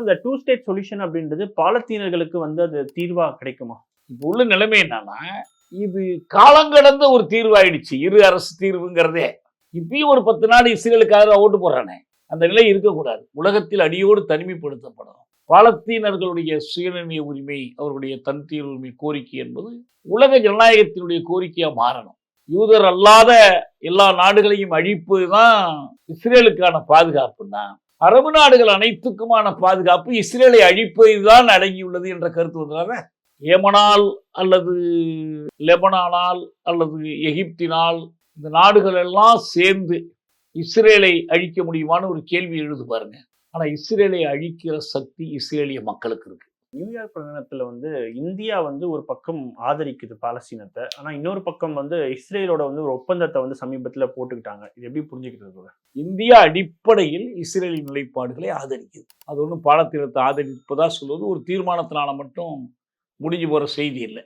அந்த two state solution அப்படின்றது பாலத்தீனர்களுக்கு வந்து அது தீர்வா கிடைக்குமா? இப்போ உள்ள நிலைமை என்னன்னா இது காலங்கடந்த ஒரு தீர்வாயிடுச்சு. இரு அரசு தீர்வுங்கிறதே. இப்பயும் ஒரு பத்து நாடு இஸ்ரேலுக்காக ஓட்டு போடுறானே. அந்த நிலை இருக்கக்கூடாது. உலகத்தில் அடியோடு தனிமைப்படுத்தப்படும். பாலத்தீனர்களுடைய சுயநிர்ணய உரிமை அவருடைய தன் தீர்வு உரிமை கோரிக்கை என்பது உலக ஜனநாயகத்தினுடைய கோரிக்கையாக மாறணும். யூதர் அல்லாத எல்லா நாடுகளையும் அழிப்பு தான் இஸ்ரேலுக்கான பாதுகாப்புன்னா அரபு நாடுகள் அனைத்துக்குமான பாதுகாப்பு இஸ்ரேலை அழிப்பதுதான் அடங்கியுள்ளது என்ற கருத்து வந்ததால ஏமனால் அல்லது லெபனானால் அல்லது எகிப்தினால் இந்த நாடுகள் எல்லாம் சேர்ந்து இஸ்ரேலை அழிக்க முடியுமான்னு ஒரு கேள்வி எழுது பாருங்க. ஆனால் இஸ்ரேலை அழிக்கிற சக்தி இஸ்ரேலிய மக்களுக்கு இருக்கு. நியூயார்க் பிரகடனத்தில் வந்து இந்தியா வந்து ஒரு பக்கம் ஆதரிக்குது பாலஸ்தீனத்தை. ஆனால் இன்னொரு பக்கம் வந்து இஸ்ரேலோட வந்து ஒரு ஒப்பந்தத்தை வந்து சமீபத்தில் போட்டுக்கிட்டாங்க. இது எப்படி புரிஞ்சுக்கிறது இந்தியா அடிப்படையில் இஸ்ரேலின் நிலைப்பாடுகளை ஆதரிக்குது. அது ஒன்றும் பாலத்தீனத்தை ஆதரிப்பதாக சொல்வது ஒரு தீர்மானத்தினால மட்டும் முடிஞ்சு போகிற செய்தி இல்லை.